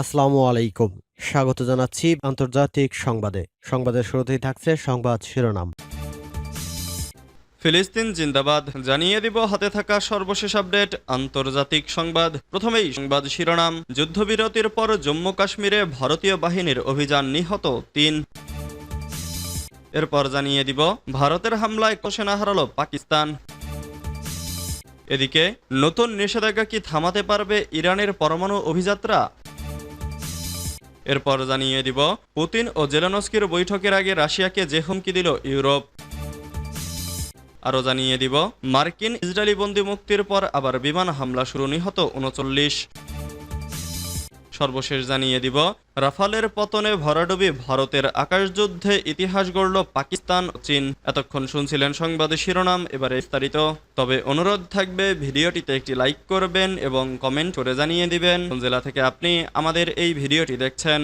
আসসালামু আলাইকুম। স্বাগত জানাচ্ছি আন্তর্জাতিক সংবাদে। সংবাদের শুরুতেই থাকছে সংবাদ শিরোনাম। ফিলিস্তিন জিন্দাবাদ, জানিয়ে দিব হাতে থাকা সর্বশেষ আপডেট, আন্তর্জাতিক সংবাদ। প্রথমেই সংবাদ শিরোনাম, যুদ্ধবিরতির পর জম্মু কাশ্মীরে ভারতীয় বাহিনীর অভিযান নিহত তিন। এরপর জানিয়ে দিব, ভারতের হামলায় সেনা হারালো পাকিস্তান। এদিকে, নতুন নিষেধাজ্ঞা কি থামাতে পারবে ইরানের পরমাণু অভিযাত্রা? এরপর জানিয়ে দিব, পুতিন ও জেলানস্কির বৈঠকের আগে রাশিয়াকে যে হুমকি দিল ইউরোপ। আরও জানিয়ে দিব, মার্কিন ইসরায়েলি বন্দি মুক্তির পর আবার বিমান হামলা শুরু, নিহত উনচল্লিশ সর্বশেষ জানিয়ে দিব, রাফালের পতনে ভরাডুবি ভারতের আকাশযুদ্ধে ইতিহাস গড়ল পাকিস্তান চীন। এতক্ষণ শুনছিলেন সংবাদে শিরোনাম, এবারে বিস্তারিত। তবে অনুরোধ থাকবে, ভিডিওটিতে একটি লাইক করবেন এবং কমেন্ট করে জানিয়ে দিবেন। জেলা থেকে আপনি আমাদের এই ভিডিওটি দেখছেন?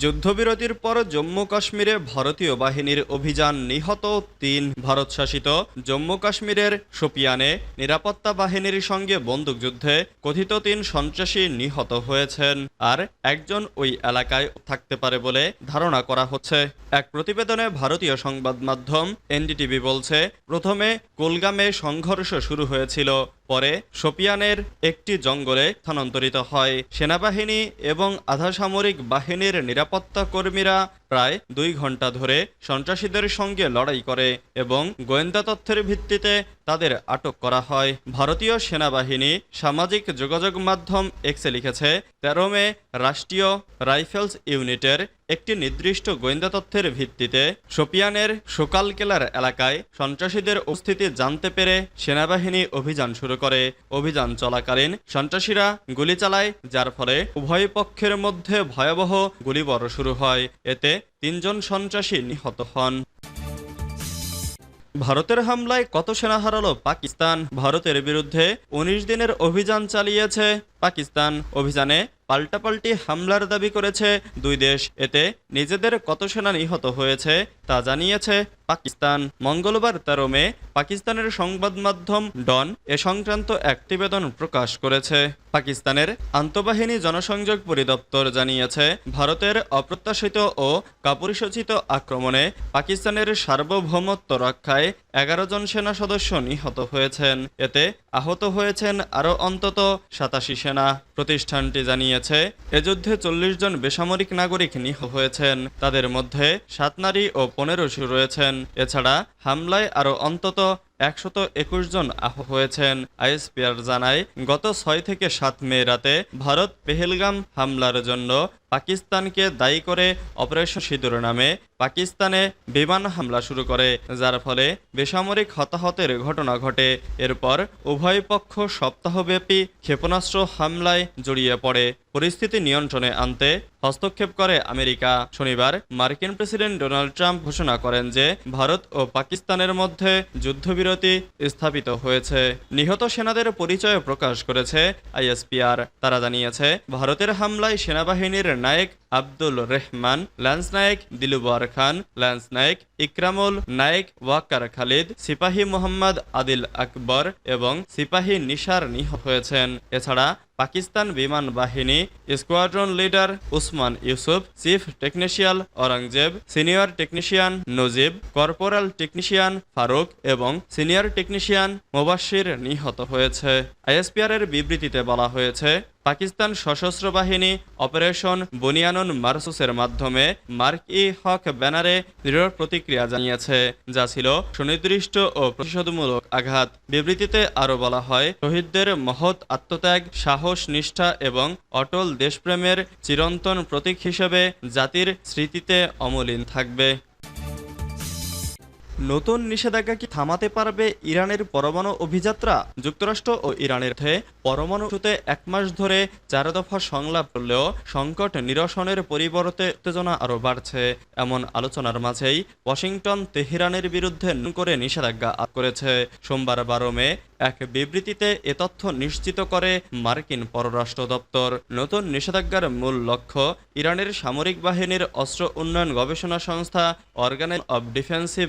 যুদ্ধবিরতির পর জম্মু কাশ্মীরে ভারতীয় বাহিনীর অভিযান নিহত তিন ভারত শাসিত জম্মু কাশ্মীরের সোপিয়ানে নিরাপত্তা বাহিনীর সঙ্গে বন্দুকযুদ্ধে কথিত তিন সন্ত্রাসী নিহত হয়েছেন। আর একজন ওই এলাকায় থাকতে পারে বলে ধারণা করা হচ্ছে। এক প্রতিবেদনে ভারতীয় সংবাদ মাধ্যম এনডিটিভি বলছে, প্রথমে কুলগামে সংঘর্ষ শুরু হয়েছিল। পরে সোপিয়ানের একটি জঙ্গলে স্থানান্তরিত হয়। সেনাবাহিনী এবং আধাসামরিক বাহিনীর নিরাপত্তা কর্মীরা প্রায় দুই ঘণ্টা ধরে সন্ত্রাসীদের সঙ্গে লড়াই করে এবং গোয়েন্দা তথ্যের ভিত্তিতে তাদের আটক করা হয়। ভারতীয় সেনাবাহিনী সামাজিক যোগাযোগ মাধ্যম এক্সে লিখেছে, তেরো মে রাষ্ট্রীয় রাইফেলস ইউনিটের একটি নির্দিষ্ট গোয়েন্দা তথ্যের ভিত্তিতে শোপিয়ানের সোকালকেলার এলাকায় সন্ত্রাসীদের উপস্থিতি জানতে পেরে সেনাবাহিনী অভিযান শুরু করে। অভিযান চলাকালীন সন্ত্রাসীরা গুলি চালায়, যার ফলে উভয় পক্ষের মধ্যে ভয়াবহ গুলিবর শুরু হয়। এতে তিনজন সন্ত্রাসী নিহত হন। ভারতের হামলায় কত সেনা হারালো পাকিস্তান? ভারতের বিরুদ্ধে উনিশ দিনের অভিযান চালিয়েছে পাকিস্তান। অভিযানে পাল্টাপাল্টি হামলার দাবি করেছে দুই দেশ। এতে নিজেদের কত সেনা নিহত হয়েছে তা জানিয়েছে পাকিস্তান। মঙ্গলবার তেরো মে পাকিস্তানের সংবাদ মাধ্যম ডন এ সংক্রান্ত এক প্রতিবেদন প্রকাশ করেছে। পাকিস্তানের আন্তঃবাহিনী জনসংযোগ পরিদপ্তর জানিয়েছে, ভারতের অপ্রত্যাশিত ও কাপুরুষোচিত আক্রমণে পাকিস্তানের সার্বভৌমত্ব রক্ষায় এগারো জন সেনা সদস্য নিহত হয়েছেন। এতে আহত হয়েছেন আরও অন্তত সাতাশি সেনা। প্রতিষ্ঠানটি জানিয়েছে, এ যুদ্ধে চল্লিশ জন বেসামরিক নাগরিক নিহত হয়েছেন। তাদের মধ্যে সাত নারী ও পনেরো শিশু রয়েছেন। এছাড়া হামলায় আরও অন্তত একশত একুশ জন আহ হয়েছেন। আইএসপিআর জানায়, গত ছয় থেকে সাত মে রাতে ভারত পেহেলগাম হামলার জন্য পাকিস্তানকে দায়ী করে অপারেশন সিঁদুর নামে পাকিস্তানে বিমান হামলা শুরু করে, যার ফলে বেসামরিক হতাহতের ঘটনা ঘটে। এরপর উভয় পক্ষ সপ্তাহব্যাপী ক্ষেপণাস্ত্র হামলায় জড়িয়ে পড়ে। পরিস্থিতি নিয়ন্ত্রণে আনতে হস্তক্ষেপ করে আমেরিকা। শনিবার মার্কিন প্রেসিডেন্ট ডোনাল্ড ট্রাম্প ঘোষণা করেন যে, ভারত ও পাকিস্তানের মধ্যে যুদ্ধবিরতি স্থাপিত হয়েছে। নিহত সেনাদের পরিচয় প্রকাশ করেছে আইএসপিআর। তারা জানিয়েছে, ভারতের হামলায় সেনাবাহিনীর নায়ক আব্দুল রেহমান ল্যান্স নায়ক দিলুবার খান ল্যান্স নায়ক ইকরামুল নায়ক ওয়াকার খালিদ, সিপাহী মোহাম্মদ আদিল আকবর এবং সিপাহী নিশার নিহত হয়েছেন। এছাড়া পাকিস্তান বিমান বাহিনী squadron leader Usman Yusuf, chief technician Aurangzeb, senior technician Najib, corporal technician Farooq এবং সিনিয়র টেকনিশিয়ান মোবাশির নিহত হয়েছে। আইএসপিআর এর বিবৃতিতে বলা হয়েছে পাকিস্তান সশস্ত্র বাহিনী অপারেশন বুনিয়ানুন মারসুসের মাধ্যমে মার্ক ই হক ব্যানারে দৃঢ় প্রতিক্রিয়া জানিয়েছে, যা ছিল সুনির্দিষ্ট ও প্রতিশোধমূলক আঘাত। বিবৃতিতে আরও বলা হয়, শহীদদের মহৎ আত্মত্যাগ, সাহস, নিষ্ঠা এবং অটল দেশপ্রেমের চিরন্তন প্রতীক হিসেবে জাতির স্মৃতিতে অমলিন থাকবে। নতুন নিষেধাজ্ঞা কি থামাতে পারবে ইরানের পরমাণু অভিযাত্রা? যুক্তরাষ্ট্র ও ইরানের মধ্যে পরমাণু এক মাস ধরে চার দফা সংলাপ করলেও সংকট নিরসনের পরিবর্তে উত্তেজনা আরও বাড়ছে। এমন আলোচনার মাঝেই ওয়াশিংটন তেহরানের বিরুদ্ধে করে নিষেধাজ্ঞা করেছে। সোমবার বারো মে এক বিবৃতিতে এ তথ্য নিশ্চিত করে মার্কিন পররাষ্ট্র দপ্তর। নতুন নিষেধাজ্ঞার মূল লক্ষ্য ইরানের সামরিক বাহিনীর অস্ত্র উন্নয়ন গবেষণা সংস্থা organise of defensive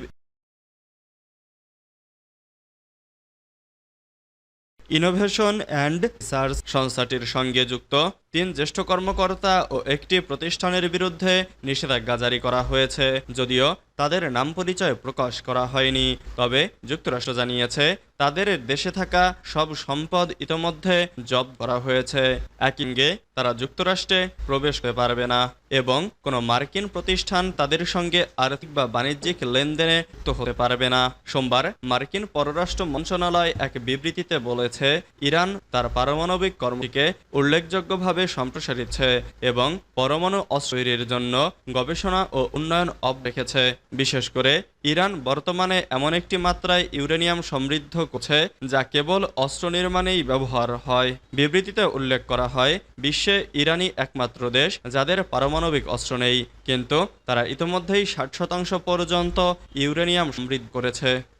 innovation and search সংস্থাটির সঙ্গে যুক্ত তিন জ্যেষ্ঠ কর্মকর্তা ও একটি প্রতিষ্ঠানের বিরুদ্ধে নিষেধাজ্ঞা জারি করা হয়েছে। যদিও তাদের নাম পরিচয় প্রকাশ করা হয়নি। তবে যুক্তরাষ্ট্র জানিয়েছে, তাদের দেশে থাকা সব সম্পদ ইতোমধ্যে জব্দ করা হয়েছে। একইঙ্গে তারা যুক্তরাষ্ট্রে প্রবেশ করতে পারবে না এবং কোনো মার্কিন প্রতিষ্ঠান তাদের সঙ্গে আর্থিক বা বাণিজ্যিক লেনদেনে তো হতে পারবে না। সোমবার মার্কিন পররাষ্ট্র মন্ত্রণালয় এক বিবৃতিতে বলেছে, ইরান তার পারমাণবিক কর্মটিকে উল্লেখযোগ্যভাবে সম্প্রসারিতছে এবং পরমাণু অস্ত্র তৈরির জন্য গবেষণা ও উন্নয়ন অব রেখেছে। বিশেষ করে, ইরান বর্তমানে এমন একটি মাত্রায় ইউরেনিয়াম সমৃদ্ধ করছে যা কেবল অস্ত্র নির্মাণেই ব্যবহার হয়। বিবৃতিতে উল্লেখ করা হয়, বিশ্বে ইরানই একমাত্র দেশ যাদের পারমাণবিক অস্ত্র নেই। কিন্তু তারা ইতোমধ্যেই ষাট শতাংশ পর্যন্ত ইউরেনিয়াম সমৃদ্ধ করেছে।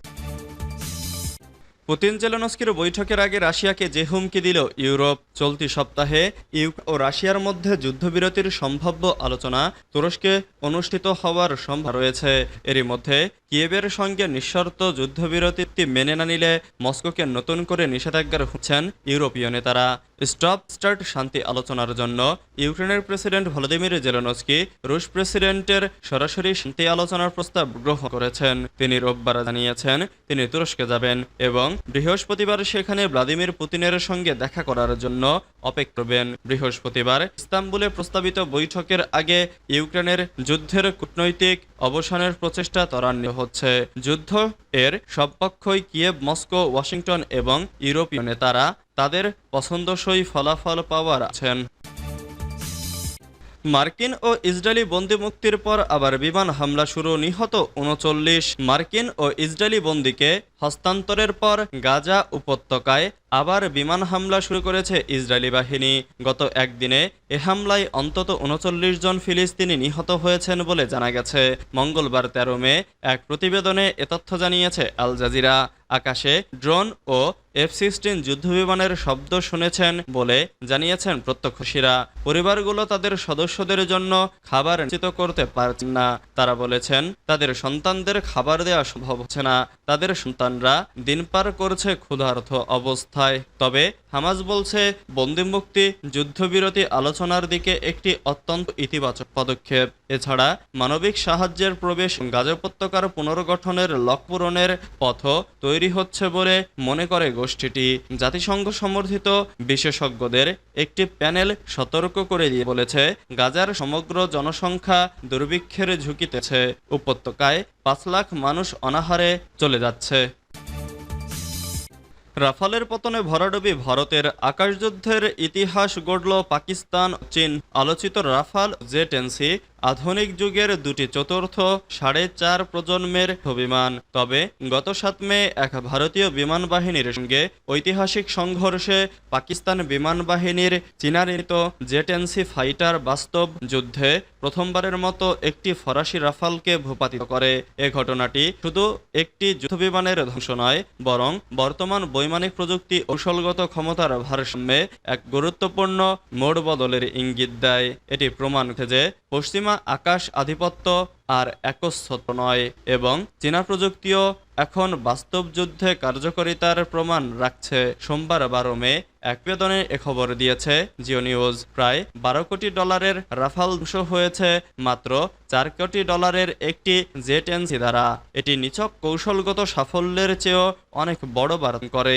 পুতিন জেলেনস্কির বৈঠকের আগে রাশিয়াকে যে হুমকি দিল ইউরোপ চলতি সপ্তাহে ইউক ও রাশিয়ার মধ্যে যুদ্ধবিরতির সম্ভাব্য আলোচনা তুরস্কে অনুষ্ঠিত হওয়ার সম্ভাবনা রয়েছে। এরই মধ্যে কিয়েবের সঙ্গে নিঃশর্ত যুদ্ধবিরতি মেনে না নিলে মস্কোকে নতুন করে নিষেধাজ্ঞার হচ্ছেন ইউরোপীয় নেতারা। স্টপ স্টার্ট শান্তি আলোচনার জন্য ইউক্রেনের প্রেসিডেন্ট ভলোদিমির জেলেনস্কি রুশ প্রেসিডেন্টের সরাসরি শান্তি আলোচনার প্রস্তাব গ্রহণ করেছেন। তিনি রোববার জানিয়েছেন, তিনি তুরস্কে যাবেন এবং বৃহস্পতিবার সেখানে ভ্লাদিমির পুতিনের সঙ্গে দেখা করার জন্য অপেক্ষা করবেন। বৃহস্পতিবার ইস্তাম্বুলে প্রস্তাবিত বৈঠকের আগে ইউক্রেনের যুদ্ধের কূটনৈতিক অবসানের প্রচেষ্টা ত্বরান্বিত হচ্ছে। যুদ্ধ এর সব পক্ষই কিয়েভ, মস্কো, ওয়াশিংটন এবং ইউরোপীয় নেতারা তাদের পছন্দসই ফলাফল পাওয়ার আছেন। মার্কিন ও ইসরায়েলি বন্দি মুক্তির পর আবার বিমান হামলা শুরু, নিহত উনচল্লিশ। মার্কিন ও ইসরায়েলি বন্দিকে হস্তান্তরের পর গাজা উপত্যকায় আবার বিমান হামলা শুরু করেছে ইসরায়েলি বাহিনী। গত একদিনে এ হামলায় অন্তত উনচল্লিশ জন ফিলিস্তিনি নিহত হয়েছেন বলে জানা গেছে। মঙ্গলবার তেরো মে এক প্রতিবেদনে এ তথ্য জানিয়েছে আল জাজিরা। আকাশে ড্রোন ও এফ সিক্সটিন যুদ্ধবিমানের শব্দ শুনেছেন বলে জানিয়েছেন প্রত্যক্ষশীরা পরিবারগুলো তাদের সদস্যদের জন্য খাবার নিশ্চিত করতে পারছেন না। তারা বলেছেন, তাদের সন্তানদের খাবার দেওয়া সম্ভব হচ্ছে না। তাদের সন্তানরা দিন পার করছে ক্ষুধার্থ অবস্থায়। তবে হামাজ বলছে, বন্দিমুক্তি যুদ্ধবিরতি আলোচনার দিকে একটি অত্যন্ত ইতিবাচক পদক্ষেপ। এছাড়া মানবিক সাহায্যের প্রবেশ গাজা উপত্যকার পুনর্গঠনের লক্ষ্য পূরণের পথ তৈরি হচ্ছে বলে মনে করে গোষ্ঠীটি জাতিসংঘ সমর্থিত বিশেষজ্ঞদের একটি প্যানেল সতর্ক করে দিয়ে বলেছে, গাজার সমগ্র জনসংখ্যা দুর্ভিক্ষের ঝুঁকিতেছে। উপত্যকায় পাঁচ লাখ মানুষ অনাহারে চলে যাচ্ছে। রাফালের পতনে ভরাডুবি ভারতের আকাশযুদ্ধের ইতিহাস গড়ল পাকিস্তান চীন আলোচিত রাফাল জেটেন্সি আধুনিক যুগের দুটি চতুর্থ সাড়ে চার প্রজন্মের বিমান তবে গত সাত মে এক ভারতীয় বিমান বাহিনীর সঙ্গে ঐতিহাসিক সংঘর্ষে পাকিস্তান বিমান বাহিনীর চীনানিত জেটেন্সি ফাইটার বাস্তব যুদ্ধে প্রথমবারের মতো একটি ফরাসি রাফালকে ভূপাতিত করে। এ ঘটনাটি শুধু একটি যুদ্ধবিমানের ধ্বংস নয়, বরং বর্তমান বৈমানিক প্রযুক্তি কৌশলগত ক্ষমতার ভারসাম্যে এক গুরুত্বপূর্ণ মোড় বদলের ইঙ্গিত দেয়। এটি প্রমাণ যে পশ্চিমা আকাশ আধিপত্য আর একচ্ছত্র নয় এবং চীনা প্রযুক্তিও এখন বাস্তব যুদ্ধে কার্যকারিতার প্রমাণ রাখছে। সোমবার বারো মে এক বেদনে এ খবর দিয়েছে জিও নিউজ। প্রায় বারো কোটি ডলারের রাফাল ধ্বংস হয়েছে, মাত্র চার কোটি ডলারের একটি জেট এনসি দ্বারা। এটি নিছক কৌশলগত সাফল্যের চেয়েও অনেক বড় বারণ করে।